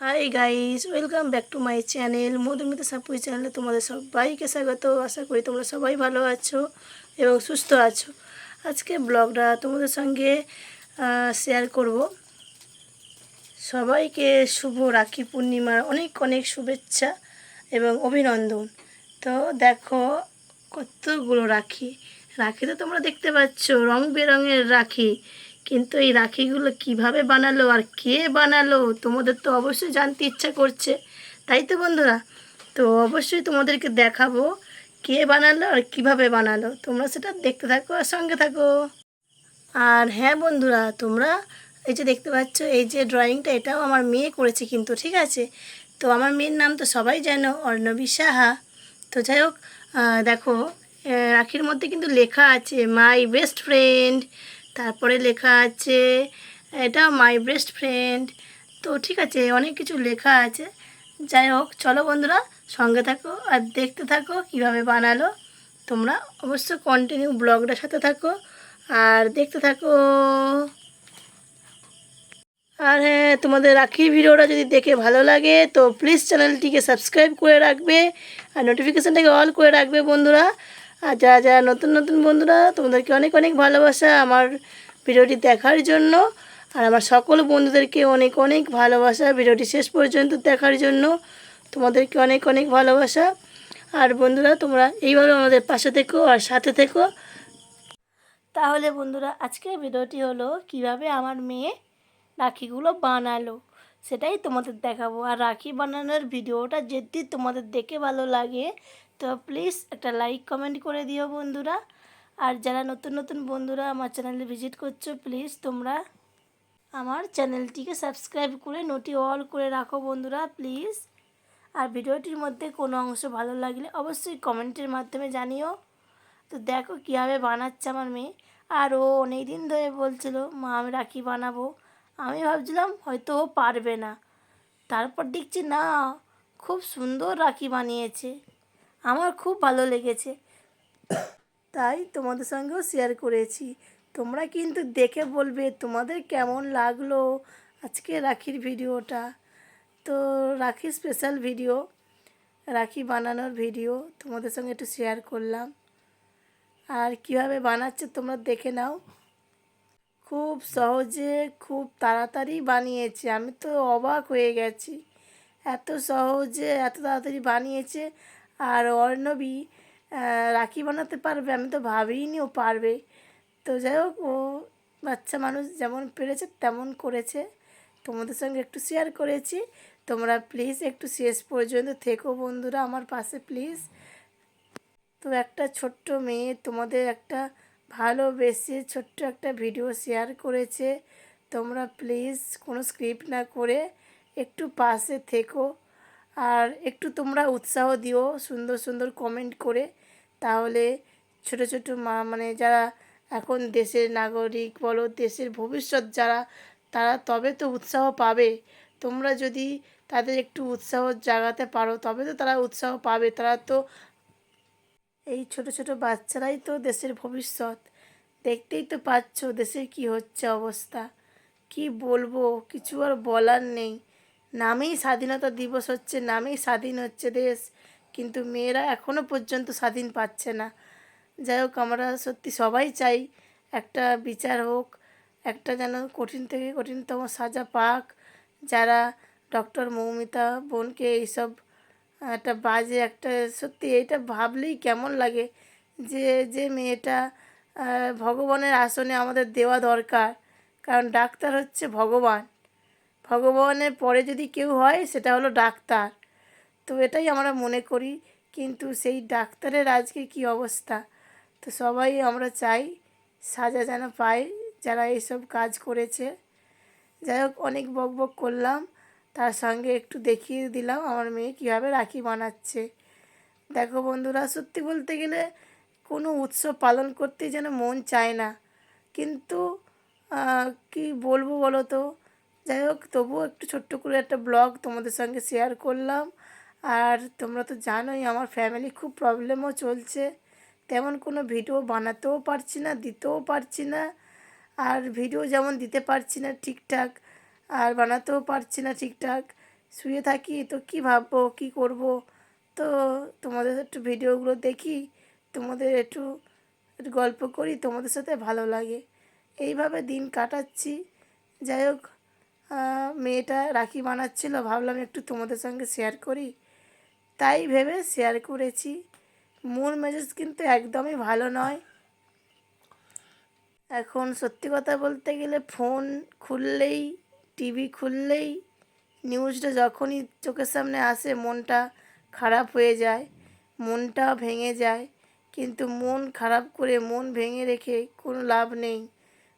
Hi guys welcome back to my channel Madhumita Sapui চ্যানেলে তোমাদের সবাইকে স্বাগত। আশা করি তোমরা সবাই ভালো আছো এবং সুস্থ আছো। আজকে ব্লগটা তোমাদের সঙ্গে শেয়ার করব। সবাইকে শুভ রাখি পূর্ণিমার অনেক অনেক শুভেচ্ছা এবং অভিনন্দন। তো দেখো, কতগুলো রাখি। রাখি তো তোমরা দেখতে পাচ্ছ, রং বেরঙের রাখি। কিন্তু এই রাখিগুলো কীভাবে বানালো আর কে বানালো, তোমাদের তো অবশ্যই জানতে ইচ্ছা করছে। তাই তো বন্ধুরা, তো অবশ্যই তোমাদেরকে দেখাবো কে বানালো আর কীভাবে বানালো। তোমরা সেটা দেখতে থাকো আর সঙ্গে থাকো। আর হ্যাঁ বন্ধুরা, তোমরা এই যে দেখতে পাচ্ছ, এই যে ড্রয়িংটা এটাও আমার মেয়ে করেছে কিন্তু, ঠিক আছে? তো আমার মেয়ের নাম তো সবাই জানো, অর্ণবী সাহা। তো যাই হোক দেখো রাখির মধ্যে কিন্তু লেখা আছে মাই বেস্ট ফ্রেন্ড তারপরে লেখা আছে, এটা মাই বেস্ট ফ্রেন্ড তো ঠিক আছে, অনেক কিছু লেখা আছে। যাই হোক, চলো বন্ধুরা, সঙ্গে থাকো আর দেখতে থাকো কীভাবে বানালো। তোমরা অবশ্য কন্টিনিউ ব্লগটার সাথে থাকো আর দেখতে থাকো। আর হ্যাঁ তোমাদের রাখির ভিডিওটা যদি দেখে ভালো লাগে, তো প্লিজ চ্যানেলটিকে সাবস্ক্রাইব করে রাখবে আর নোটিফিকেশানটাকে অল করে রাখবে বন্ধুরা। আর যারা যারা নতুন নতুন বন্ধুরা, তোমাদেরকে অনেক অনেক ভালোবাসা আমার ভিডিওটি দেখার জন্য। আর আমার সকল বন্ধুদেরকে অনেক অনেক ভালোবাসা ভিডিওটি শেষ পর্যন্ত দেখার জন্য। তোমাদেরকে অনেক অনেক ভালোবাসা। আর বন্ধুরা, তোমরা এইভাবে আমাদের পাশে থেকো আর সাথে থেকো। তাহলে বন্ধুরা, আজকের ভিডিওটি হলো কীভাবে আমার মেয়ে রাখিগুলো বানালো। সেটাই তোমাদের দেখাবো। আর রাখি বানানোর ভিডিওটা যদি তোমাদের দেখে ভালো লাগে তো প্লিজ একটা লাইক কমেন্ট করে দিও বন্ধুরা। আর যারা নতুন নতুন বন্ধুরা আমার চ্যানেলে ভিজিট করছ প্লিজ তোমরা আমার চ্যানেলটিকে সাবস্ক্রাইব করে নোটি অল করে রাখো বন্ধুরা প্লিজ আর ভিডিওটির মধ্যে কোনো অংশ ভালো লাগলে অবশ্যই কমেন্টের মাধ্যমে জানিও। তো দেখো কীভাবে বানাচ্ছে আমার মেয়ে। আর ও অনেক দিন ধরে বলছিল, মা, আমি রাখি বানাবো। আমি ভাবছিলাম, হয়তো ও পারবে না। তারপর দেখছি, না, খুব সুন্দর রাখি বানিয়েছে। আমার খুব ভালো লেগেছে। তাই তোমাদের সঙ্গেও শেয়ার করেছি। তোমরা কিন্তু দেখে বলবে তোমাদের কেমন লাগল আজকে রাখির ভিডিওটা। তো রাখি স্পেশাল ভিডিও রাখি বানানোর ভিডিও তোমাদের সঙ্গে একটু শেয়ার করলাম। আর কীভাবে বানাচ্ছে তোমরা দেখে নাও। খুব সহজে, খুব তাড়াতাড়ি বানিয়েছে। আমি তো অবাক হয়ে গেছি। এত সহজে, এত তাড়াতাড়ি বানিয়েছে। আর অর্ণবী রাখি বানাতে পারবে, আমি তো ভাবিনি ও পারবে। তো যাই হোক, ও বাচ্চা মানুষ যেমন পেরেছে তেমন করেছে। তোমাদের সঙ্গে একটু শেয়ার করেছি। তোমরা প্লিজ একটু শেষ পর্যন্ত থেকো বন্ধুরা আমার পাশে প্লিজ তো একটা ছোট্ট মেয়ে তোমাদের একটা ভালোবেসে ছোট্ট একটা ভিডিও শেয়ার করেছে। তোমরা প্লিজ কোনো স্ক্রিপ্ট না করে একটু পাশে থেকো। আর একটু তোমরা উৎসাহ দিও, সুন্দর সুন্দর কমেন্ট করে। তাহলে ছোট ছোট মা মানে যারা এখন দেশের নাগরিক বলো, দেশের ভবিষ্যৎ যারা, তারা তবে তো উৎসাহ পাবে। তোমরা যদি তাদের একটু উৎসাহ জাগাতে পারো, তবে তো তারা উৎসাহ পাবে। তারা তো এই ছোট ছোট বাচ্চারাই তো দেশের ভবিষ্যৎ। দেখতেই তো পাচ্ছ দেশের কি হচ্ছে অবস্থা। কি বলব, কিছু আর বলার নেই। নামেই স্বাধীনতা দিবস হচ্ছে, নামেই স্বাধীন হচ্ছে দেশ। কিন্তু মেয়েরা এখনও পর্যন্ত স্বাধীন পাচ্ছে না। যাই হোক, আমরা সত্যি সবাই চাই একটা বিচার হোক, একটা যেন কঠিন থেকে কঠিনতম সাজা পাক। যারা ডক্টর মৌমিতা বোনকে এইসব একটা বাজে একটা, সত্যি এটা ভাবলেই কেমন লাগে যে যে মেয়েটা ভগবানের আসনে আমাদের দেওয়া দরকার। কারণ ডাক্তার হচ্ছে ভগবান। ভগবানের পরে যদি কেউ হয়, সেটা হলো ডাক্তার। তো এটাই আমরা মনে করি, কিন্তু সেই ডাক্তারের আজকে কি অবস্থা? তো সবাই আমরা চাই, সাজা যেন পায় যারা এইসব কাজ করেছে। যাই হোক, অনেক বক বক করলাম। তার সঙ্গে একটু দেখিয়ে দিলাম আমার মেয়ে কীভাবে রাখি বানাচ্ছে। দেখো বন্ধুরা, সত্যি বলতে গেলে কোনো উৎসব পালন করতে যেন মন চায় না। কিন্তু কি বলব বলো তো? যাই হোক, তবুও একটু ছোট্ট করে একটা ব্লগ তোমাদের সঙ্গে শেয়ার করলাম। আর তোমরা তো জানোই, আমার ফ্যামিলি খুব প্রবলেমও চলছে। তেমন কোনো ভিডিও বানাতেও পারছি না, দিতেও পারছি না। আর ভিডিও যেমন দিতে পারছি না ঠিকঠাক, আর বানাতেও পারছি না ঠিকঠাক, শুয়ে থাকি তো কী ভাববো, কী করব? তো তোমাদের একটু ভিডিওগুলো দেখি, তোমাদের একটু গল্প করি, তোমাদের সাথে ভালো লাগে। এইভাবে দিন কাটাচ্ছি। যাই হোক মেয়েটা রাখি বানাচ্ছিল, ভাবলাম একটু তোমাদের সঙ্গে শেয়ার করি। তাই ভেবে শেয়ার করেছি। মন মেজাজ কিন্তু একদমই ভালো নয়। এখন সত্যি কথা বলতে গেলে ফোন খুললেই টিভি খুললেই নিউজটা যখনই চোখের সামনে আসে, মনটা খারাপ হয়ে যায়, মনটা ভেঙে যায়। কিন্তু মন খারাপ করে মন ভেঙে রেখে কোনো লাভ নেই।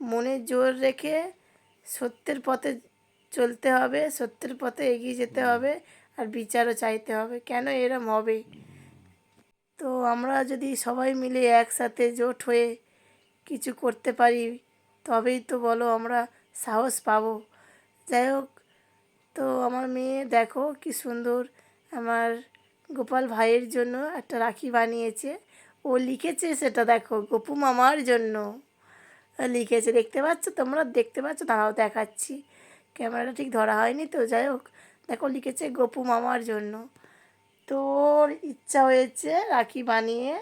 মনে জোর রেখে সত্যের পথে চলতে হবে সত্যের পথে এগিয়ে যেতে হবে আর বিচারও চাইতে হবে। কেন এরম হবে? তো আমরা যদি সবাই মিলে একসাথে জোট হয়ে কিছু করতে পারি তবেই তো বলো আমরা সাহস পাবো। যাই হোক তো আমার মেয়ে দেখো কি সুন্দর আমার গোপাল ভাইয়ের জন্য একটা রাখি বানিয়েছে। ও লিখেছে সেটা দেখো গপু মামার জন্য। লিখেছে দেখতে পাচ্ছ তোমরা? দেখতে পাচ্ছ? দাঁড়াও দেখাচ্ছি। ক্যামেরাটা ঠিক ধরা হয়নি তো, যাই হোক। দেখো, লিখেছে গপু মামার জন্য। তোর ইচ্ছা হয়েছে রাখি বানিয়ে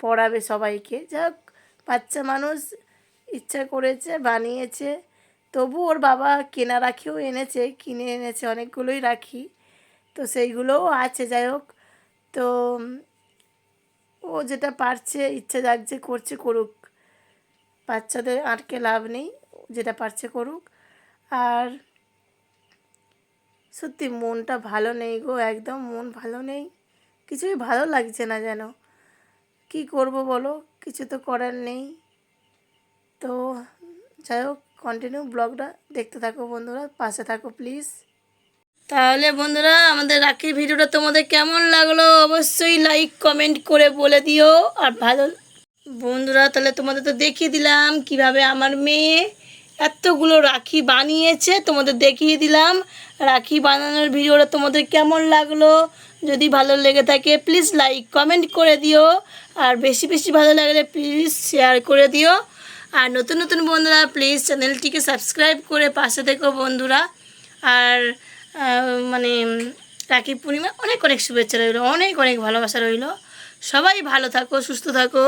পড়াবে সবাইকে। যাক বাচ্চা মানুষ ইচ্ছা করেছে, বানিয়েছে। তবু ওর বাবা কেনা রাখিও এনেছে, কিনে এনেছে অনেকগুলোই রাখি। তো সেইগুলোও আছে, যাই হোক। তো ও যেটা পারছে, ইচ্ছে যাচ্ছে করছে করুক। বাচ্চাদের আটকে লাভ নেই, যেটা পারছে করুক। আর সত্যি মনটা ভালো নেই গো, একদম মন ভালো নেই। কিছুই ভালো লাগছে না যেন। কি করব বলো? কিছু তো করার নেই। তো যাই হোক কন্টিনিউ ব্লগটা। দেখতে থাকো বন্ধুরা, পাশে থাকো প্লিজ তাহলে বন্ধুরা, আমাদের রাখির ভিডিওটা তোমাদের কেমন লাগল অবশ্যই লাইক কমেন্ট করে বলে দিও। আর ভালো বন্ধুরা, তাহলে তোমাদের তো দেখিয়ে দিলাম কীভাবে আমার মেয়ে এতগুলো রাখি বানিয়েছে, তোমাদের দেখিয়ে দিলাম। রাখি বানানোর ভিডিওটা তোমাদের কেমন লাগল? যদি ভালো লেগে থাকে প্লিজ লাইক কমেন্ট করে দিও। আর বেশি বেশি ভালো লাগলে প্লিজ শেয়ার করে দিও। আর নতুন নতুন বন্ধুরা প্লিজ চ্যানেলটিকে সাবস্ক্রাইব করে পাশে থেকো বন্ধুরা। আর মানে রাখি পূর্ণিমা অনেক অনেক শুভেচ্ছা রইল, অনেক অনেক ভালোবাসা রইল। সবাই ভালো থাকো, সুস্থ থাকো।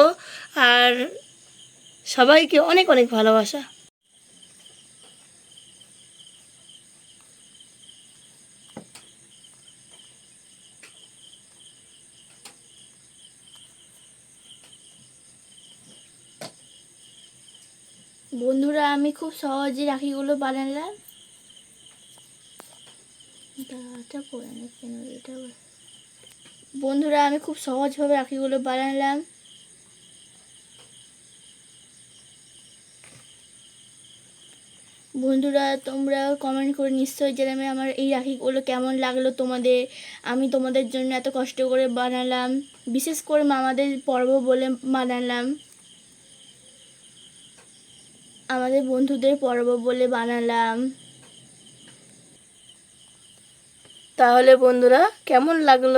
আর সবাইকে অনেক অনেক ভালোবাসা। বন্ধুরা, আমি খুব সহজে রাখিগুলো বানালাম। বন্ধুরা, আমি খুব সহজভাবে রাখিগুলো বানালাম। বন্ধুরা, তোমরা কমেন্ট করে নিশ্চয়ই জানাবে আমার এই রাখিগুলো কেমন লাগল তোমাদের। আমি তোমাদের জন্য এত কষ্ট করে বানালাম। বিশেষ করে মামাদের পর্ব বলে বানালাম। আমাদের বন্ধুদের পর্ব বলে বানালাম। তাহলে বন্ধুরা কেমন লাগল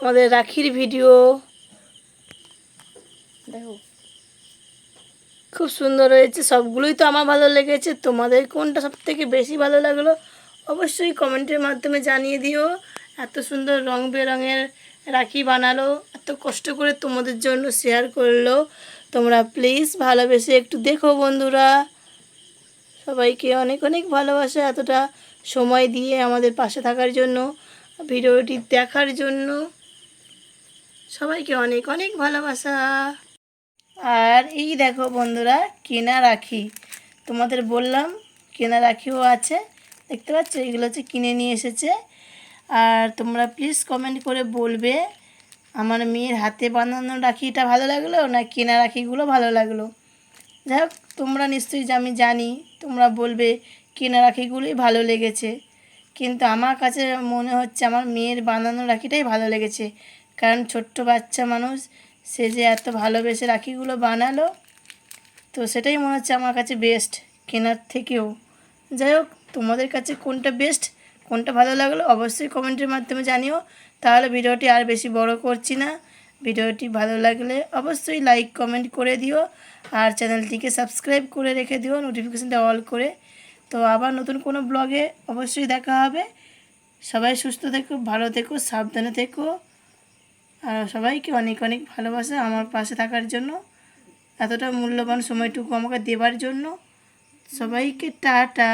আমাদের রাখির ভিডিও? দেখো। খুব সুন্দর হয়েছে সবগুলোই তো আমার ভালো লেগেছে। তোমাদের কোনটা সব থেকে বেশি ভালো লাগল অবশ্যই কমেন্টের মাধ্যমে জানিয়ে দিও। এত সুন্দর রং বেরঙের রাখি বানালো এত কষ্ট করে তোমাদের জন্য শেয়ার করল। তোমরা প্লিজ ভালোবেসে একটু দেখো বন্ধুরা। সবাইকে অনেক অনেক ভালোবাসা এতটা সময় দিয়ে আমাদের পাশে থাকার জন্য, ভিডিওটি দেখার জন্য। সবাইকে অনেক অনেক ভালোবাসা। আর এই দেখো বন্ধুরা, কেনা রাখি। তোমাদের বললাম, কেনা রাখিও আছে। দেখতে পাচ্ছ? এগুলো হচ্ছে কিনে নিয়ে এসেছে। আর তোমরা প্লিজ কমেন্ট করে বলবে আমার মেয়ের হাতে বানানো রাখিটা ভালো লাগল না কেনা রাখিগুলো ভালো লাগল? যাই হোক তোমরা নিশ্চয়ই আমি জানি, তোমরা বলবে কেনা রাখিগুলোই ভালো লেগেছে। কিন্তু আমার কাছে মনে হচ্ছে আমার মেয়ের বানানো রাখিটাই ভালো লেগেছে। কারণ ছোট্ট বাচ্চা মানুষ, সে যে এত ভালোবেসে রাখিগুলো বানালো, তো সেটাই মনে হচ্ছে আমার কাছে বেস্ট কেনার থেকেও। যাই হোক, তোমাদের কাছে কোনটা বেস্ট কোনটা ভালো লাগল অবশ্যই কমেন্টের মাধ্যমে জানিও। তাহলে ভিডিওটি আর বেশি বড় করছি না। ভিডিওটি ভালো লাগলে অবশ্যই লাইক, কমেন্ট করে দিও আর চ্যানেলটিকে সাবস্ক্রাইব করে রেখে দিও নোটিফিকেশানটা অল করে। তো আবার নতুন কোনো ব্লগে অবশ্যই দেখা হবে। সবাই সুস্থ থেকো, ভালো থেকো, সাবধানে থেকো। আর সবাইকে অনেক অনেক ভালোবাসা আমার পাশে থাকার জন্য। এতটা মূল্যবান সময়টুকু আমাকে দেবার জন্য। সবাইকে টাটা।